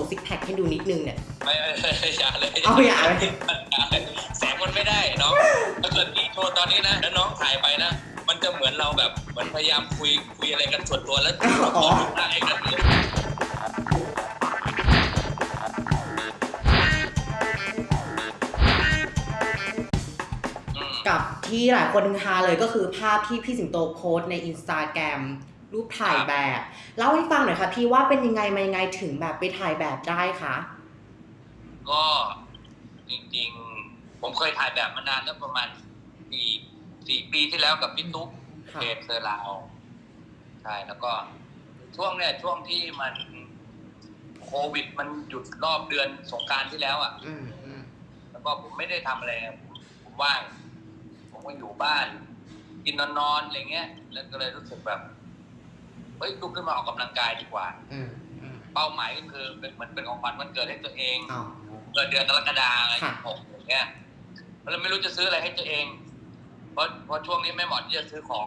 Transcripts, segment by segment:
ว์ซิกแพคให้ดูนิดนึงเนี่ย ไม่ไม่ไม่อย่าเลยเอาอย่าเลยอย่าเลย แสงมันไม่ได้เนาะถ้าเกิดพี่โชว์ตอนนี้นะแล้วน้องถ่ายไปนะ มันจะเหมือนเราแบบเหมือนพยายามคุยคุยอะไรกันส่วนตัวแล้วอ๋อ ถ่ายกันเลยอืม กับที่หลายคนฮือฮาเลยก็คือภาพที่พี่สิงโตโพสต์ในอินสตาแกรม รูปถ่ายแบบเล่าให้ฟังหน่อยค่ะพี่ว่าเป็นยังไงมายังไงถึงแบบไปถ่ายแบบได้คะก็จริงๆ ผมเคยถ่ายแบบมานานแล้วประมาณสี่สี่ปีที่แล้วกับพี่ตุ๊กค่ะเพจเซอร์ลาวใช่แล้วก็ช่วงเนี้ยช่วงที่มันโควิด มันหยุดรอบเดือนสงกรารที่แล้วอะอืมอืมแล้วก็ผมไม่ได้ทำอะไรผมผมว่างผมก็อยู่บ้าน กินนอนนอนๆอะไรเงี้ย แล้วก็เลยรู้สึกแบบ เฮ้ยลุกขึ้นมาออกกำลังกายดีกว่าอืมอืมเป้าหมายก็คือเป็นเหมือนเป็นของขวัญวันเกิดให้ตัวเองอ๋อเกิดเดือนกรกฎาอะไรค่ะหกอย่างเงี้ยแล้วไม่รู้จะซื้ออะไรให้ตัวเอง เพราะเพราะช่วงนี้ไม่เหมาะที่จะซื้อของ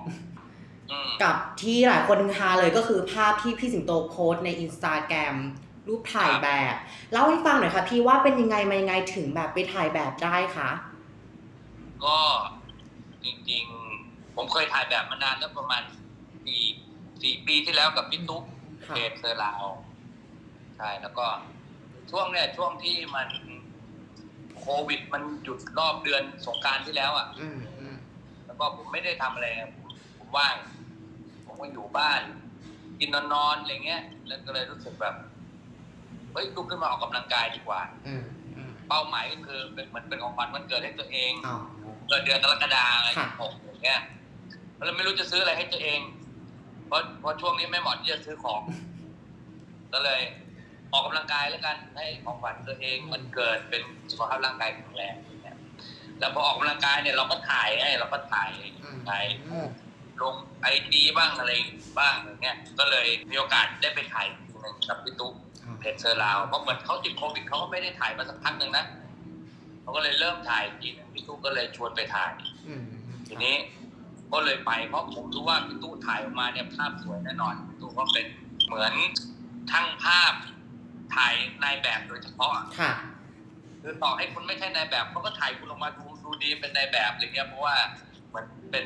อืมกับที่หลายคนฮือฮาเลยก็คือภาพที่พี่สิงโตโพสต์ในอินสตาแกรมรูปถ่ายแบบเล่าให้ฟังหน่อยค่ะพี่ว่าเป็นยังไงมายังไงถึงแบบไปถ่ายแบบได้คะก็จริงๆ ผมเคยถ่ายแบบมานานแล้วประมาณสี่ สี่ปีที่แล้วกับพี่ตุ๊กค่ะเพจเซอร์ลาวใช่แล้วก็ช่วงเนี้ยช่วงที่มันโควิด มันหยุดรอบเดือนสงกรารที่แล้วอะอืมอืมแล้วก็ผมไม่ได้ทำอะไรผมผมว่างผมก็อยู่บ้าน กินนอนนอนๆอะไรเงี้ย แล้วก็เลยรู้สึกแบบเฮ้ยลุกขึ้นมาออกกำลังกายดีกว่าอืมอืมเป้าหมายก็คือเป็นเหมือนเป็นของขวัญวันเกิดให้ตัวเองอ๋อเกิดเดือนกรกฎาอะไรค่ะหกอย่างเงี้ยแล้วไม่รู้จะซื้ออะไรให้ตัวเอง เพราะเพราะช่วงนี้ไม่เหมาะที่จะซื้อของ ก็เลย ออกกำลังกายแล้วกันให้ของขวัญตัวเองมันเกิดเป็นสุขภาพร่างกายแข็งแรงอย่างเงี้ยแล้วพอออกกำลังกายเนี่ยเราก็ถ่ายไงเราก็ถ่ายอืมถ่ายอืมลงไอจีบ้างอะไรบ้างอย่างเงี้ยก็เลยมีโอกาสได้ไปถ่ายอีกทีหนึ่งกับพี่ตุ๊กเพจเซอร์ลาวเพราะเหมือนเขาติดโควิดเขาก็ไม่ได้ถ่ายมาสักพักหนึ่งนะเขาก็เลยเริ่มถ่ายอีกทีหนึงพี่ตุ๊กก็เลยชวนไปถ่ายอืมทีนี้ ก็เลยไป เพราะผมรู้ว่าพี่ตู้ถ่ายออกมาเนี่ยภาพสวยแน่นอนพี่ตู้ก็เป็นเหมือนช่างภาพถ่ายนายแบบโดยเฉพาะค่ะคือต่อให้คุณไม่ใช่นายแบบเขาก็ถ่ายคุณออกมาดูดูดีเป็นนายแบบอะไรเงี้ยเพราะว่าเหมือนเป็น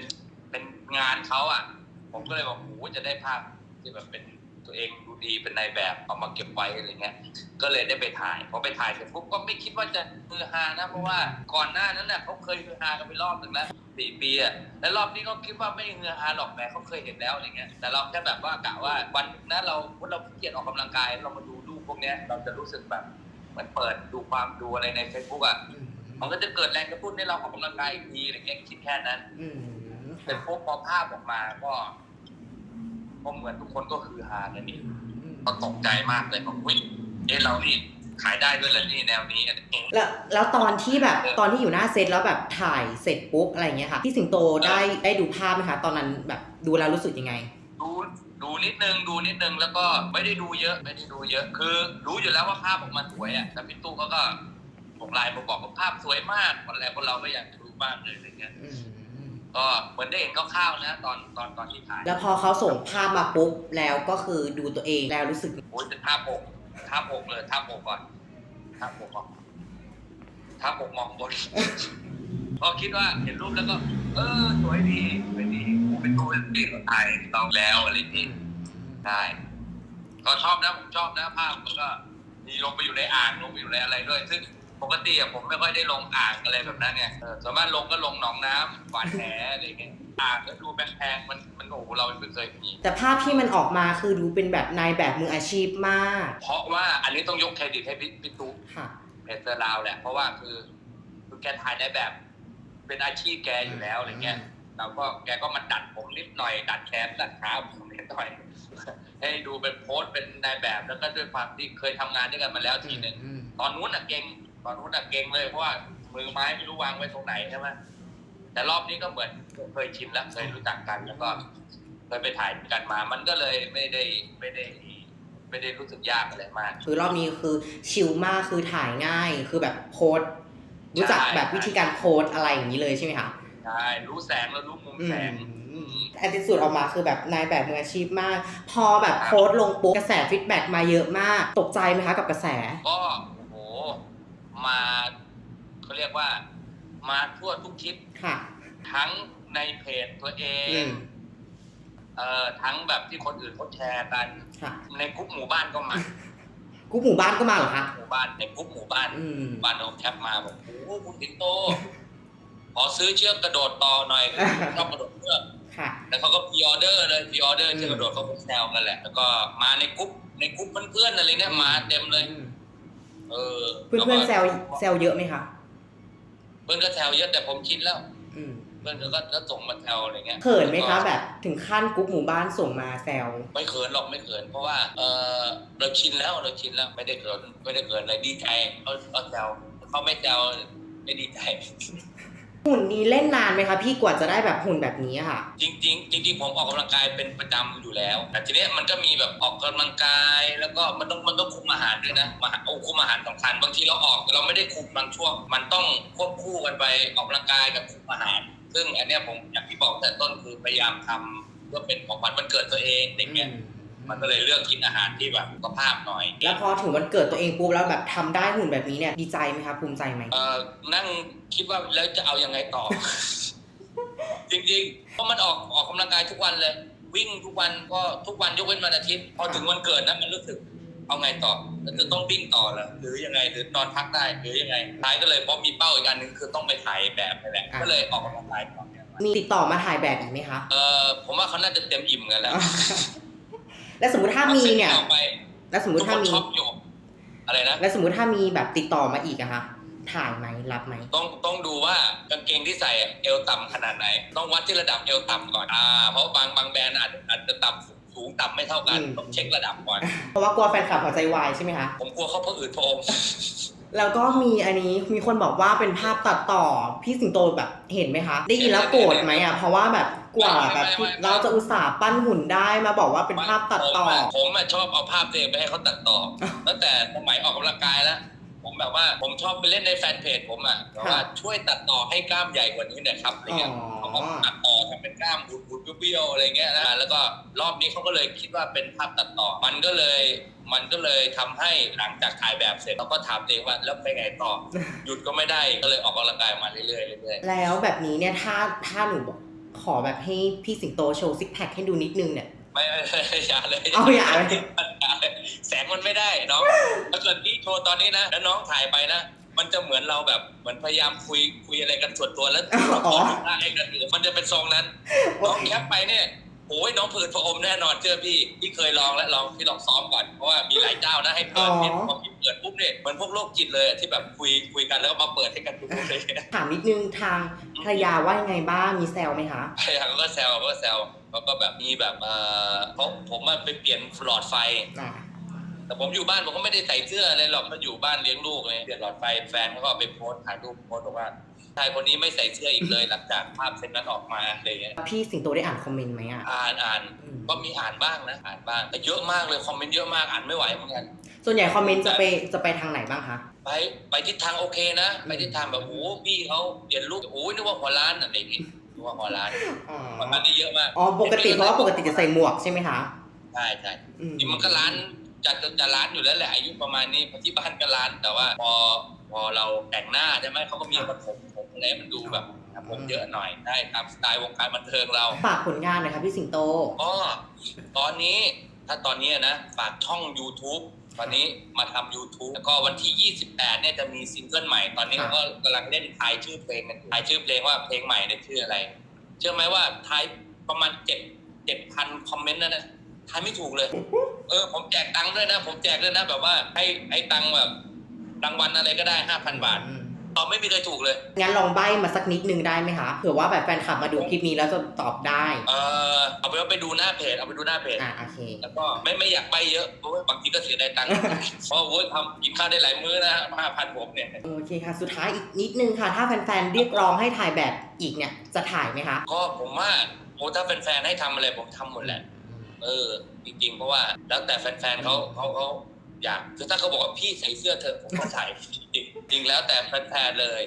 เป็นงานเขาอะ ผมก็เลยบอกโอ้โหจะได้ภาพที่แบบเป็นตัวเองดูดีเป็นนายแบบเอามาเก็บไว้อะไรเงี้ย ก็เลยได้ไปถ่ายพอไปถ่ายเสร็จปุ๊บก็ไม่คิดว่าจะฮือฮานะ เพราะว่าก่อนหน้านั้นน่ะเขาเคยฮือฮากันไปรอบหนึ่งแล้ว สี่ปีอะแล้วรอบนี้ก็คิดว่าไม่ฮือฮาหรอกแหม้เขาเคยเห็นแล้วอะไรเงี้ย แต่เราแค่แบบว่ากะว่าวันหนึงนะเราพวกเราขี้เกียจออกกำลังกาย เรามาดูรูปพวกเนี้ย เราจะรู้สึกแบบเหมือนเปิดดูความดูอะไรใน Facebook อะอืมมันก็จะเกิดแรงกระตุ้นให้เราออกกำลังกายอีกทีอะไรเงี้ยคิดแค่นั้นอืมแต่พบพอภาพออกมาก็ก็เหมือนทุกคนก็คือฮากันนี่อืมก็ตกใจมากเลยบอกวิ่เอ๊ะเรานี่ ขายได้ด้วยเหรอนี่แนวนี้อะไรอย่างเงี้ย แล้วแล้วตอนที่แบบตอนที่อยู่หน้าเซตแล้วแบบถ่ายเสร็จปุ๊บอะไรอย่างเงี้ยค่ะพี่สิงโตได้ได้ดูภาพไหมคะตอนนั้นแบบดูแล้วรู้สึกยังไง ดูดูนิดนึงดูนิดนึงแล้วก็ไม่ได้ดูเยอะไม่ได้ดูเยอะ คือ รู้อยู่แล้วว่าภาพออกมาสวยอะแต่พี่ตู้เขาก็ผมไลน์มาบอกว่าภาพสวยมากวันแรกคนเราก็อยากจะดูบ้างเลยอะไรเงี้ยอืมก็เหมือนได้เห็นคร่าวๆนะตอนตอนตอนที่ถ่ายแล้วพอเขาส่งภาพมาปุ๊บแล้วก็คือดูตัวเองแล้วรู้สึก โอ้ยจะท่าปก ท่าปกเลยท่าปกก่อนท่าปกก่อนท่าปกมองบนพอคิดว่าเห็นรูปแล้วก็ เออสวยดีสวยดีกูเป็นตัวเป็นตีของไทยเราแล้วอะไรที่ใช่ก็ชอบนะผมชอบนะภาพมันก็มีลงไปอยู่ในอ่างลงไปอยู่ในอะไรด้วย ซึ่งปกติอะผมไม่ค่อยได้ลงอ่างอะไรแบบนั้นไงเออส่วนมากลงก็ลงหนองน้ำหวานแหอะไรเงี้ย อ่างก็ดูแพงๆมันมันโอ้โหเราไม่เคยมี แต่ภาพที่มันออกมาคือดูเป็นแบบนายแบบมืออาชีพมาก เพราะว่าอันนี้ต้องยกเครดิตให้พี่พี่ตุ๊กค่ะ เพจเซอร์ลาวแหละเพราะว่าคือคือแกถ่ายได้แบบ เป็นอาชีพแกอยู่แล้วอะไรเงี้ยเราก็แกก็มาดัดผมนิดหน่อย ดัดแขนดัดขาผมนิดหน่อย ให้ดูเป็นโพสต์เป็นนายแบบแล้วก็ด้วยความที่เคยทำงานด้วยกันมาแล้วทีหนึ่งอืมตอนนู้นน่ะเก่งตอนนู้นน่ะเก่งเลยเพราะว่ามือไม้ไม่รู้วางไว้ตรงไหนใช่ไหม แต่รอบนี้ก็เหมือนเคยชินแล้วเคยรู้จักกัน แล้วก็เคยไปถ่ายกันมา มันก็เลยไม่ได้ไม่ได้ไม่ได้รู้สึกยากอะไรมาก คือรอบนี้คือชิลมากคือถ่ายง่าย คือแบบโพสต์รู้จักใช่แบบวิธีการโพสต์อะไรอย่างนี้เลยใช่ไหมคะใช่รู้แสงแล้วรู้มุมอืแสงมแอ t ติสูดออกมาคือแบบนายแบบมืออาชีพมาก พอแบบโพสต์ลงปุ๊บกระแสฟีดแบ็กมาเยอะมาก ตกใจไหมคะกับกระแส ก็โอ้โหมาเขาเรียกว่า มาทั่วทุกทิศค่ะ ทั้งในเพจตัวเออืงมเอ่อทั้งแบบที่คนอื่นเขาแชร์กัน ค่ะในกลุ่มหมู่บ้านก็มา กูหมู่บ้านก็มาเหรอคะหมู่บ้านในกลุ่มหมู่บ้านอืมบ้านเราแคปมาบอกโอ้โหคุณสิงโตขอซื้อเชือกกระโดดต่อหน่อยชอบกระโดดเชือก ค่ะ แล้วเขาก็พ r ออเดอร์เลยพ r ออเดอร์อืมเชือกกระโดดเขาก็แซวกันแหละ แล้วก็มาในกลุ่มในกลุ่มเพื่อนๆอะไรเนี่ยมาเต็มเลย อืมเออเพื่อนเพื่อนๆแซวแซวเยอะไหมคะ เพื่อนก็แซวเยอะแต่ผมชินแล้วอืมเพื่อนเขาก็ก็ส่งมาแซวอะไรเงี้ยเขินไหมคะแบบถึงขั้นกรุ๊ปหมู่บ้านส่งมาแซวไม่เขินหรอกไม่เขิน เพราะว่าเออเราชินแล้วเราชินแล้วไม่ได้เขินไม่ได้เขินอะไรดีใจเขาเขาแซวเขาไม่แซวไม่ดีใจ หุ่นนี้เล่นนานไหมคะพี่กว่าจะได้แบบหุ่นแบบนี้อะค่ะ จริงๆจริงๆผมออกกำลังกายเป็นประจำอยู่แล้ว แต่ทีเนี้ยมันก็มีแบบออกกำลังกาย แล้วก็มันต้องมันต้องคุมอาหารด้วยนะมาโอ้คุมอาหารสำคัญบางทีเราออกเราไม่ได้คุมบางช่วง มันต้องควบคู่กันไปออกกำลังกายกับคุมอาหาร ซึ่งอันเนี้ยผมอย่างที่บอกแต่ต้นคือพยายามทำเพื่อเป็นของขวัญวันเกิดตัวเองอย่างเงี้ยมั นก็เลยเลือกกินอาหารที่แบบสุขภาพหน่อย แล้วพอถึงวันเกิดตัวเองปุ๊บแล้วแบบทำได้หุ่นแบบนี้เนี่ยดีใจไหมคะภูมิใจไหม เอ่อนั่งคิดว่าแล้วจะเอายังไงต่อ จริงๆ เพราะมันออกออกกำลังกายทุกวันเลย วิ่งทุกวันก็ทุกวันยกเว้นวันอาทิตย์ พอถึงวันเกิดนะมันรู้สึกเอาไงต่อแล้วจะต้องวิ่งต่อเหรอหรือยังไงหรือนอนพักได้หรือยังไงท้ายก็เลยเพราะมีเป้าอีกอันหนึ่งคือต้องไปถ่ายแบบนี่แหละก็เลยออกกำลังกายต่อเนี่ยมีติดต่อมาถ่ายแบบอีกไหมคะ เออผมว่าเขาน่าจะเต็มอิ่มกันแล้ว แล้วสมมติถ้ามีเนี่ย ออกไปแล้วสมมทุติกคถ้านมี ช็อปอยู่ อะไรนะ แล้วสมมติถ้ามีแบบติดต่อมาอีกอะคะถ่ายไหมรับไหม ต้องต้องดูว่ากางเกงที่ใส่อะเอวต่ำขนาดไหน ต้องวัดที่ระดับเอวต่ำก่อนอ่าเพราะบางบางแบรนด์อาจอาจจะต่ำสูงสูงต่ำไม่เท่ากัน อืม ต้องเช็คระดับก่อน เพราะว่ากลัวแฟนคลับหัวใจวายใช่ไหมคะ ผมกลัวเขาพระอืดพระอม แล้วก็มีอันนี้มีคนบอกว่าเป็นภาพตัดต่อพี่สิงโตแบบเห็นไหมคะ ได้ยินแล้วโกรธไหมอะเพราะว่าแบบกว่าแบบที่เราจะอุตส่าห์ปั้นหุ่นได้มาบอกว่าเป็นภาพตัดต่อ ผมะผมอะชอบเอาภาพตัวเองไปให้เขาตัดต่อ ตั้งแต่สมัยออกกำลังกายแล้ว ผมแบบว่าผมชอบไปเล่นในแฟนเพจผมอะแบบว่าช่วยตัดต่อให้กล้ามใหญ่กว่านี้หน่อยครับอะไรเงี้ยอ๋อเขาก็ตัดต่อทำเป็นกล้ามบุดบุดๆเบี้ยวๆอะไรเงี้ยนะแล้วก็รอบนี้เขาก็เลยคิดว่าเป็นภาพตัดต่อ มันก็เลยมันก็เลยทำให้หลังจากถ่ายแบบเสร็จเราก็ถามตัวเองว่าแล้วไปไงต่อ หยุดก็ไม่ได้ก็เลยออกกำลังกายมาเรื่อยๆเรื่อยแล้วแบบนี้เนี่ยถ้าถ้าหนูบอกขอแบบให้พี่สิงโตโชว์ซิกแพคให้ดูนิดนึงเนี่ยๆ ไม่ไม่ไม่อย่าเลยเอาอย่าเลยอย่าเลย แสงมันไม่ได้น้องถ้าเกิดพี่โชว์ตอนนี้นะแล้วน้องถ่ายไปนะมันจะเหมือนเราแบบเหมือนพยายามคุยคุยอะไรกันส่วนตัวแล้วอ๋อหน้าไอ้กันอยู่มันจะเป็นทรงนั้นน้องแคปไปเนี่ยโอ้ยน้องผืดพระอมแน่นอนเชื่อพี่พี่เคยลองแล้วลองพี่ลองซ้อมก่อนเพราะว่ามีหลายเจ้านะให้เปิดอ๋อพี่พอพี่เปิดปุ๊บเนี่ยเหมือนพวกโรคจิตเลยอะที่แบบคุยคุยกันแล้วก็มาเปิดให้กันดูเลยถามนิดนึงทางภรรยาว่ายังไงบ้างมีแซวไหมคะพยายามก็แซวก็แซว เขาก็แบบมีแบบเออเพราะผมอะไปเปลี่ยนหลอดไฟ อ่าแต่ผมอยู่บ้านผมก็ไม่ได้ใส่เสื้ออะไรหรอกก็อยู่บ้านเลี้ยงลูกเลยเปลี่ยนหลอดไฟแฟนเขาก็เอาไปโพสต์ถ่ายรูปโพสต์บอกว่าชายคนนี้ไม่ใส่เสื้ออีกเลย หลังจากภาพเซตนั้นออกมาอะไรเงี้ยพี่สิงโตได้อ่านคอมเมนต์ไหมอะอ่านอ่านอืมก็มีอ่านบ้างนะอ่านบ้างแต่เยอะมากเลยคอมเมนต์เยอะมากอ่านไม่ไหวเหมือนกัน ส่วนใหญ่คอมเมนต์จะไปจะไปทางไหนบ้างคะ ไปไปทิศทางโอเคนะ ไปทิศทางแบบโอ้โหพี่เขาเปลี่ยนรูปโอ้ยนึกว่าหัวร้านอะไรอย่างงี้ นึกว่าหัวร้านอ๋อหัวร้านนี่เยอะมากอ๋อปกติเพราะว่าปกติจะใส่หมวกใช่ไหมคะใช่ใช่อืม จริงมันก็ร้านจะจะจะร้านอยู่แล้วแหละอายุประมาณนี้เพราะที่บ้านก็ร้านแต่ว่าพอพอเราแต่งหน้าใช่ไหมเขาก็มีมาผมผมอะไรให้มันดูแบบผมเยอะหน่อยได้ตามสไตล์วงการบันเทิงเรา ฝากผลงานหน่อยค่ะพี่สิงโต ก็ตอนนี้ถ้าตอนนี้นะฝากช่อง YouTube ตอนนี้มาทำ YouTube แล้วก็วันที่ 28 เนี่ยจะมีซิงเกิลใหม่ ตอนนี้ครับก็กำลังเล่นทายชื่อเพลงกันอยู่ทายชื่อเพลงว่าเพลงใหม่เนี่ยชื่ออะไร เชื่อไหมว่าทายประมาณเจ็ดเจ็ดพันคอมเมนต์นั่นนะทายไม่ถูกเลย เออ ผมแจกตังค์ด้วยนะ ผมแจกด้วยนะ แบบว่าให้ให้ตังค์แบบรางวัลอะไรก็ได้ 5,000 บาทอืม ตอบไม่มีใครถูกเลย งั้นลองใบ้มาสักนิดนึงได้ไหมคะเผื่อว่าแบบแฟนคลับมาดูคลิปนี้แล้วจะตอบได้เออเอาไปนว่าไปดูหน้าเพจเอาไปดูหน้าเพจ อะโอเค แล้วก็ไม่ไม่อยากไปเยอะเพราะว่าบางทีก็เสียดายตังค์ เพราะว่าโว้ยทำกินข้าวได้หลายมื้อนะห้าพันผมเนี่ย โอเคค่ะ สุดท้ายอีกนิดนึงค่ะ ถ้าแฟนๆเรียกร้องให้ถ่ายแบบอีกเนี่ย จะถ่ายไหมคะ ก็ผมว่าโอ้ถ้าแฟนๆให้ทำอะไรผมทำหมดแหละ เออ จริงๆ เพราะว่าแล้วแต่แฟนๆเขาเขาเขา อยากคือถ้าเขาบอกว่าพี่ใส่เสื้อเถอะผมก็ใส่จริงจริงแล้วแต่แฟนๆเลย